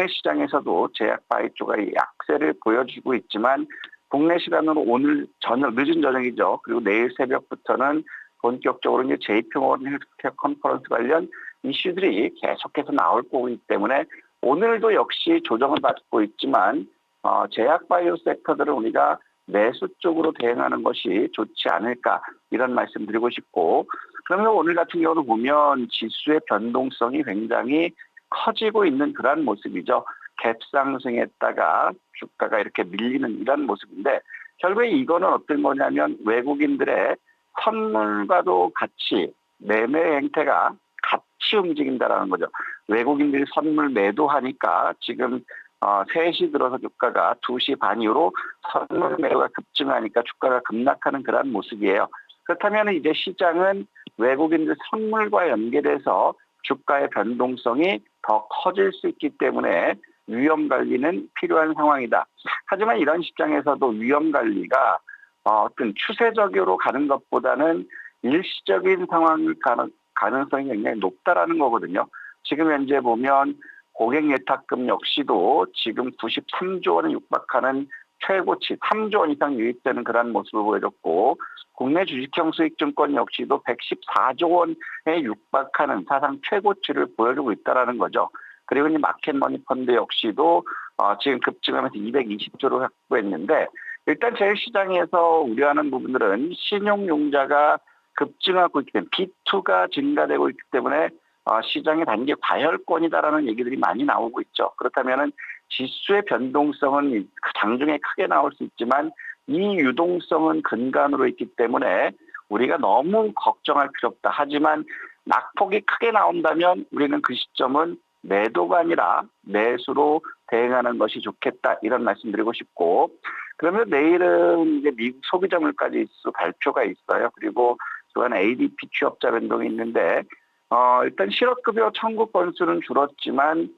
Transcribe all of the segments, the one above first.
국내 시장에서도 제약 바이 쪽가 약세를 보여주고 있지만 국내 시간으로 오늘 저녁 늦은 저녁이죠. 그리고 내일 새벽부터는 본격적으로 이제 JP모건 헬스케어 컨퍼런스 관련 이슈들이 계속해서 나올 거기 때문에 오늘도 역시 조정을 받고 있지만 어, 제약 바이오 섹터들은 우리가 매수 쪽으로 대응하는 것이 좋지 않을까 이런 말씀 드리고 싶고 그러면 오늘 같은 경우는 보면 지수의 변동성이 굉장히 커지고 있는 그러한 모습이죠. 갭상승했다가 주가가 이렇게 밀리는 이런 모습인데 결국에 이거는 어떤 거냐면 외국인들의 선물과도 같이 매매 행태가 같이 움직인다라는 거죠. 외국인들이 선물 매도하니까 지금 어, 3시 들어서 주가가 2시 반 이후로 선물 매도가 급증하니까 주가가 급락하는 그런 모습이에요. 그렇다면 이제 시장은 외국인들 선물과 연계돼서 주가의 변동성이 더 커질 수 있기 때문에 위험 관리는 필요한 상황이다. 하지만 이런 시장에서도 위험 관리가 어, 어떤 추세적으로 가는 것보다는 일시적인 상황을 가는 가능성이 굉장히 높다라는 거거든요. 지금 현재 보면 고객 예탁금 역시도 지금 93조 원에 육박하는 최고치 3조 원 이상 유입되는 그러한 모습을 보여줬고 국내 주식형 수익증권 역시도 114조 원에 육박하는 사상 최고치를 보여주고 있다라는 거죠. 그리고 이 마켓머니 펀드 역시도 어, 지금 급증하면서 220조를 확보했는데 일단 제일 시장에서 우려하는 부분들은 신용융자가 급증하고 있기 때문에 B2가 증가되고 있기 때문에 어, 시장의 단기 과열권이다라는 얘기들이 많이 나오고 있죠. 그렇다면은 지수의 변동성은 장중에 크게 나올 수 있지만 이 유동성은 근간으로 있기 때문에 우리가 너무 걱정할 필요 없다. 하지만 낙폭이 크게 나온다면 우리는 그 시점은 매도가 아니라 매수로 대응하는 것이 좋겠다. 이런 말씀 드리고 싶고 그러면 내일은 이제 미국 소비자 물가 지수 발표가 있어요. 그리고 또한 ADP 취업자 변동이 있는데 어, 일단 실업급여 청구 건수는 줄었지만 어,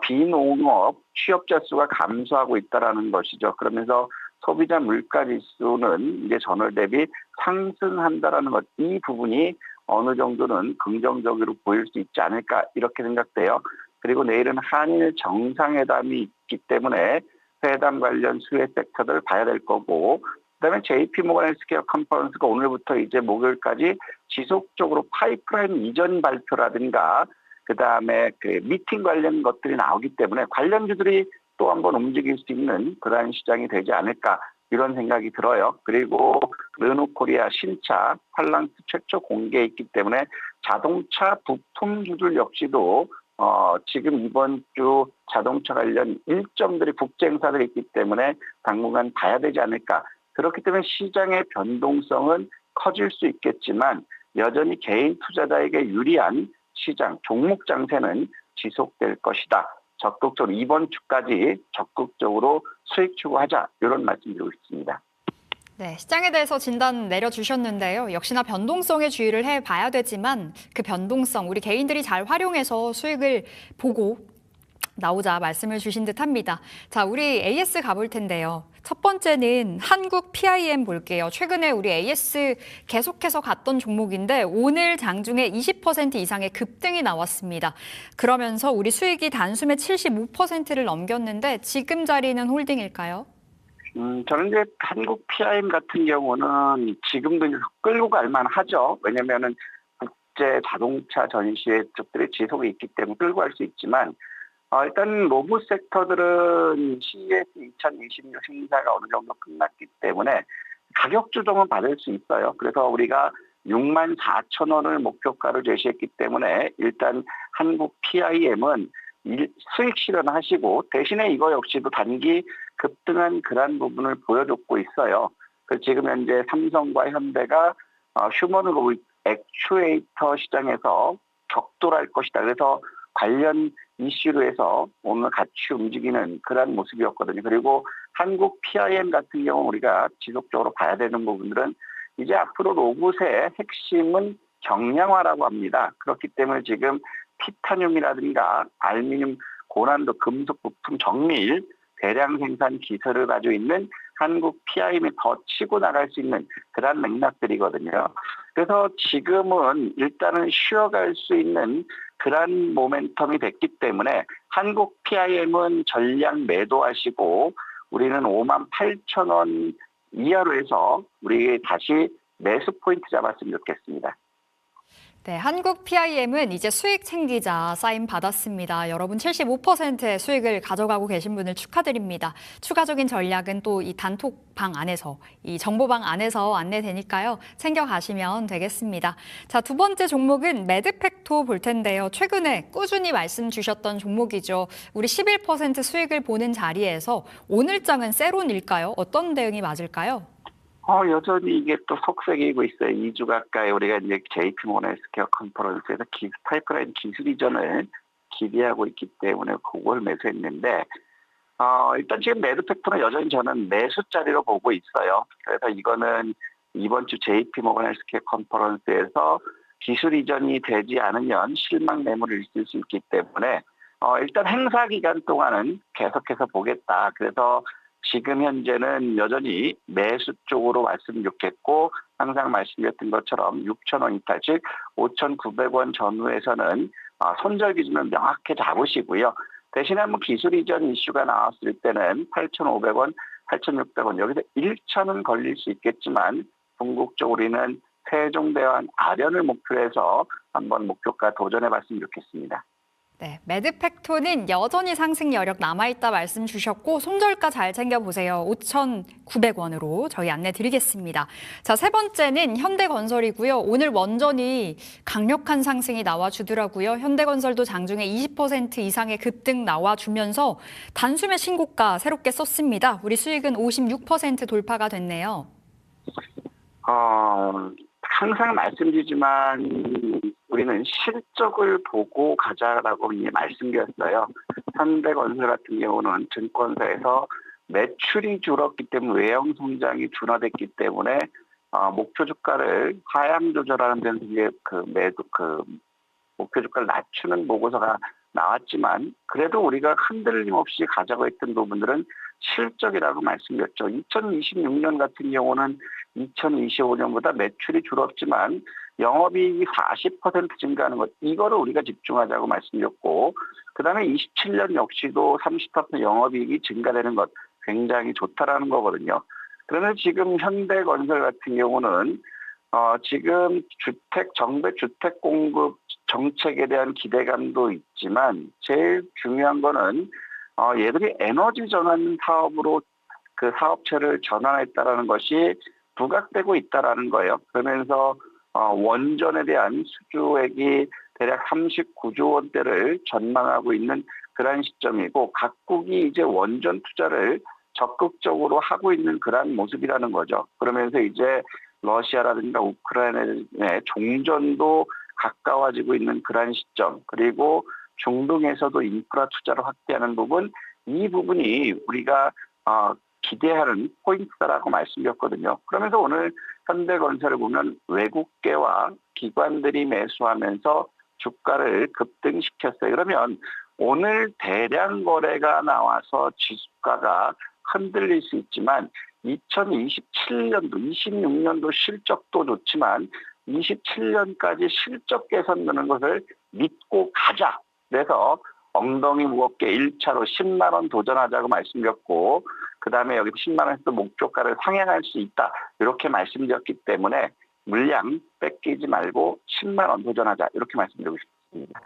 비농업 취업자 수가 감소하고 있다라는 것이죠. 그러면서 소비자 물가 지수는 이제 전월 대비 상승한다라는 것, 이 부분이 어느 정도는 긍정적으로 보일 수 있지 않을까 이렇게 생각돼요. 그리고 내일은 한일 정상회담이 있기 때문에 회담 관련 수혜 섹터들 봐야 될 거고 그다음에 JP 모건 헬스케어 컨퍼런스가 오늘부터 이제 목요일까지 지속적으로 파이프라인 이전 발표라든가 그다음에 그 미팅 관련 것들이 나오기 때문에 관련주들이 또 한번 움직일 수 있는 그러한 시장이 되지 않을까 이런 생각이 들어요. 그리고 르노코리아 신차 팔랑스 최초 공개했기 때문에 자동차 부품주들 역시도 어, 지금 이번 주 자동차 관련 일정들이 국제 행사들이 있기 때문에 당분간 봐야 되지 않을까. 그렇기 때문에 시장의 변동성은 커질 수 있겠지만 여전히 개인 투자자에게 유리한 시장 종목 장세는 지속될 것이다. 적극적으로 이번 주까지 적극적으로 수익 추구하자 이런 말씀드리고 싶습니다. 네, 시장에 대해서 진단 내려주셨는데요. 역시나 변동성에 주의를 해봐야 되지만 그 변동성 우리 개인들이 잘 활용해서 수익을 보고 나오자 말씀을 주신 듯합니다. 자, 우리 AS 가볼 텐데요. 첫 번째는 한국 PIM 볼게요. 최근에 우리 AS 계속해서 갔던 종목인데 오늘 장중에 20% 이상의 급등이 나왔습니다. 그러면서 우리 수익이 단숨에 75%를 넘겼는데 지금 자리는 홀딩일까요? 음, 저는 이제 한국 PIM 같은 경우는 지금도 끌고 갈만 하죠. 왜냐면은 국제 자동차 전시회 쪽들이 지속이 있기 때문에 끌고 갈 수 있지만, 어, 일단 로봇 섹터들은 CES 2026 행사가 어느 정도 끝났기 때문에 가격 조정은 받을 수 있어요. 그래서 우리가 6만 4천 원을 목표가를 제시했기 때문에 일단 한국 PIM은 수익 실현하시고 대신에 이거 역시도 단기 급등한 그러한 부분을 보여줬고 있어요. 그 지금 현재 삼성과 현대가 어, 휴먼 로봇 액추에이터 시장에서 격돌할 것이다. 그래서 관련 이슈로 해서 오늘 같이 움직이는 그러한 모습이었거든요. 그리고 한국 PIM 같은 경우 우리가 지속적으로 봐야 되는 부분들은 이제 앞으로 로봇의 핵심은 경량화라고 합니다. 그렇기 때문에 지금 티타늄이라든가 알미늄 고난도 금속 부품 정밀 대량 생산 기술을 가지고 있는 한국 PIM이 더 치고 나갈 수 있는 그런 맥락들이거든요. 그래서 지금은 일단은 쉬어갈 수 있는 그런 모멘텀이 됐기 때문에 한국 PIM은 전량 매도하시고 우리는 5만 8천 원 이하로 해서 우리 다시 매수 포인트 잡았으면 좋겠습니다. 네, 한국 PIM은 이제 수익 챙기자 사인 받았습니다. 여러분 75%의 수익을 가져가고 계신 분을 축하드립니다. 추가적인 전략은 또 이 단톡방 안에서, 이 정보방 안에서 안내되니까요. 챙겨가시면 되겠습니다. 자, 두 번째 종목은 매드팩토 볼 텐데요. 최근에 꾸준히 말씀 주셨던 종목이죠. 우리 11% 수익을 보는 자리에서 오늘장은 세론일까요? 어떤 대응이 맞을까요? 어, 여전히 이게 또 속색이고 있어요. 2주 가까이 우리가 이제 JP모건 헬스케어 컨퍼런스에서 기, 파이프라인 기술 이전을 기대하고 있기 때문에 그걸 매수했는데, 어, 일단 지금 매도팩트는 여전히 저는 매수 자리로 보고 있어요. 그래서 이거는 이번 주 JP모건 헬스케어 컨퍼런스에서 기술 이전이 되지 않으면 실망 매물을 있을 수 있기 때문에, 어, 일단 행사 기간 동안은 계속해서 보겠다. 그래서 지금 현재는 여전히 매수 쪽으로 왔으면 좋겠고 항상 말씀드렸던 것처럼 6천 원 이탈 즉 5,900원 전후에서는 아, 손절 기준을 명확히 잡으시고요. 대신에 한번 기술 이전 이슈가 나왔을 때는 8,500원, 8,600원 여기서 1천은 걸릴 수 있겠지만 궁극적으로 우리는 세종대왕 아련을 목표로 해서 한번 목표가 도전해 봤으면 좋겠습니다. 네, 매드팩토는 여전히 상승 여력 남아있다 말씀 주셨고 손절가 잘 챙겨보세요. 5,900원으로 저희 안내 드리겠습니다. 자, 세 번째는 현대건설이고요. 오늘 원전이 강력한 상승이 나와주더라고요. 현대건설도 장중에 20% 이상의 급등 나와주면서 단숨에 신고가 새롭게 썼습니다. 우리 수익은 56% 돌파가 됐네요. 어, 항상 말씀드리지만 우리는 실적을 보고 가자라고 이제 말씀드렸어요. 현대건설 같은 경우는 증권사에서 매출이 줄었기 때문에 외형 성장이 둔화됐기 때문에 어, 목표 주가를 하향 조절하는 데는 그 매도 그 목표 주가를 낮추는 보고서가 나왔지만 그래도 우리가 흔들림 없이 가져가 있던 부분들은 실적이라고 말씀드렸죠. 2026년 같은 경우는 2025년보다 매출이 줄었지만 영업이익이 40% 증가하는 것 이거를 우리가 집중하자고 말씀드렸고 그다음에 27년 역시도 30% 영업이익이 증가되는 것 굉장히 좋다라는 거거든요. 그러면 지금 현대건설 같은 경우는 어, 지금 주택 정배 주택 공급 정책에 대한 기대감도 있지만 제일 중요한 거는 어, 얘들이 에너지 전환 사업으로 그 사업체를 전환했다라는 것이 부각되고 있다라는 거예요. 그러면서 어, 원전에 대한 수주액이 대략 39조 원대를 전망하고 있는 그러한 시점이고 각국이 이제 원전 투자를 적극적으로 하고 있는 그러한 모습이라는 거죠. 그러면서 이제 러시아라든가 우크라이나의 종전도 가까워지고 있는 그러한 시점 그리고 중동에서도 인프라 투자를 확대하는 부분 이 부분이 우리가 어, 기대하는 포인트다라고 말씀드렸거든요. 그러면서 오늘 현대건설을 보면 외국계와 기관들이 매수하면서 주가를 급등시켰어요. 그러면 오늘 대량 거래가 나와서 지수가가 흔들릴 수 있지만 2027년도, 26년도 실적도 좋지만 27년까지 실적 개선되는 것을 믿고 가자. 그래서 엉덩이 무겁게 1차로 10만 원 도전하자고 말씀드렸고 그 다음에 여기 10만 원에서 목표가를 상향할 수 있다. 이렇게 말씀드렸기 때문에 물량 뺏기지 말고 10만 원 도전하자. 이렇게 말씀드리고 싶습니다.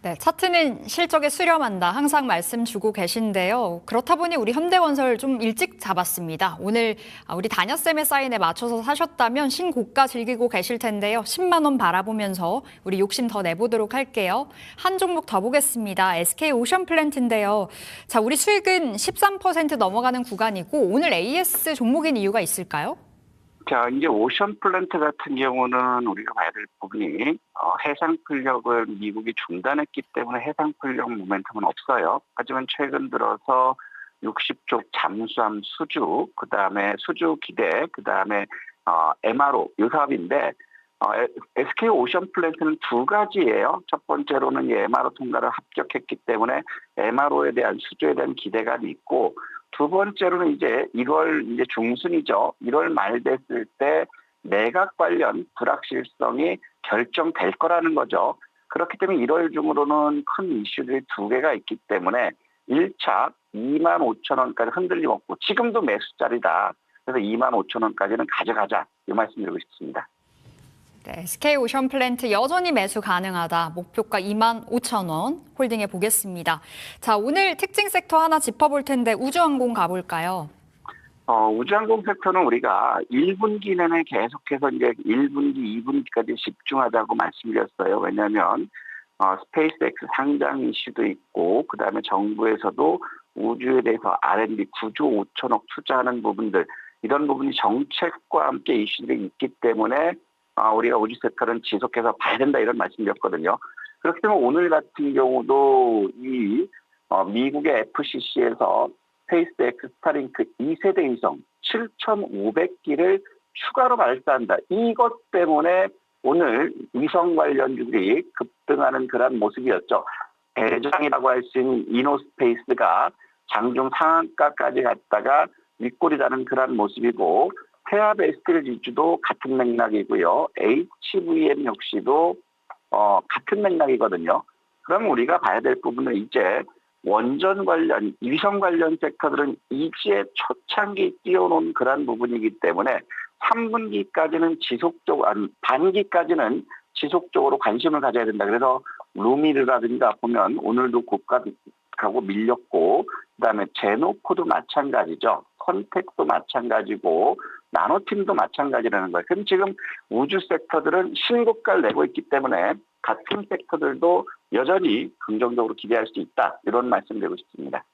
네, 차트는 실적에 수렴한다. 항상 말씀 주고 계신데요. 그렇다 보니 우리 현대건설 좀 일찍 잡았습니다. 오늘 아, 우리 다녀쌤의 사인에 맞춰서 사셨다면 신고가 즐기고 계실 텐데요. 10만 원 바라보면서 우리 욕심 더 내보도록 할게요. 한 종목 더 보겠습니다. SK 오션 플랜트인데요. 자, 우리 수익은 13% 넘어가는 구간이고 오늘 AS 종목인 이유가 있을까요? 자, 이제 오션 플랜트 같은 경우는 우리가 봐야 될 부분이 어, 해상 풀력을 미국이 중단했기 때문에 해상 풀력 모멘텀은 없어요. 하지만 최근 들어서 60쪽 잠수함 수주, 그 다음에 수주 기대, 그 다음에 어, MRO 이 사업인데 어, SK 오션 플랜트는 두 가지예요. 첫 번째로는 MRO 통과를 합격했기 때문에 MRO에 대한 수주에 대한 기대감이 있고 두 번째로는 이제 1월 이제 중순이죠. 1월 말 됐을 때 내각 관련 불확실성이 결정될 거라는 거죠. 그렇기 때문에 1월 중으로는 큰 이슈들이 두 개가 있기 때문에 1차 2만 5천 원까지 흔들림 없고 지금도 매수 자리다. 그래서 2만 5천 원까지는 가져가자. 이 말씀드리고 싶습니다. 네, SK 오션 플랜트 여전히 매수 가능하다. 목표가 2만 5천 원 홀딩해 보겠습니다. 자, 오늘 특징 섹터 하나 짚어볼 텐데 우주항공 가볼까요? 어, 우주항공 섹터는 우리가 1분기 내내 계속해서 이제 1분기, 2분기까지 집중하자고 말씀드렸어요. 왜냐하면 어, 스페이스X 상장 이슈도 있고 그 다음에 정부에서도 우주에 대해서 R&D 9조 5천억 투자하는 부분들 이런 부분이 정책과 함께 이슈들이 있기 때문에 아, 우리가 우주 섹터는 지속해서 봐야 된다 이런 말씀드렸거든요. 그렇기 때문에 오늘 같은 경우도 이 어, 미국의 FCC에서 스페이스X 스타링크 2세대 위성 7,500기를 추가로 발사한다. 이것 때문에 오늘 위성 관련주들이 급등하는 그런 모습이었죠. 대장이라고 할 수 있는 이노스페이스가 장중 상한가까지 갔다가 윗골이라는 그런 모습이고 태압 에스트를 지주도 같은 맥락이고요. HVM 역시도 어, 같은 맥락이거든요. 그럼 우리가 봐야 될 부분은 이제 원전 관련, 위성 관련 섹터들은 이지에 초창기 띄워놓은 그런 부분이기 때문에 3분기까지는 지속적으로, 아니, 반기까지는 지속적으로 관심을 가져야 된다. 그래서 루미르라든가 보면 오늘도 고가하고 밀렸고, 그 다음에 제노코도 마찬가지죠. 컨택도 마찬가지고, 나노팀도 마찬가지라는 거예요. 그럼 지금 우주 섹터들은 신고가를 내고 있기 때문에 같은 섹터들도 여전히 긍정적으로 기대할 수 있다. 이런 말씀 드리고 싶습니다.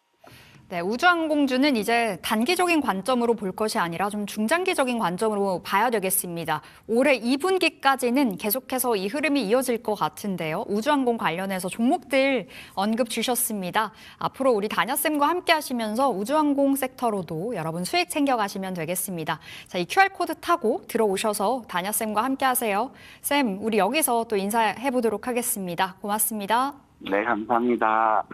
네, 우주항공주는 이제 단기적인 관점으로 볼 것이 아니라 좀 중장기적인 관점으로 봐야 되겠습니다. 올해 2분기까지는 계속해서 이 흐름이 이어질 것 같은데요. 우주항공 관련해서 종목들 언급 주셨습니다. 앞으로 우리 다녀쌤과 함께 하시면서 우주항공 섹터로도 여러분 수익 챙겨가시면 되겠습니다. 자, 이 QR코드 타고 들어오셔서 다녀쌤과 함께 하세요. 쌤, 우리 여기서 또 인사해 보도록 하겠습니다. 고맙습니다. 네, 감사합니다.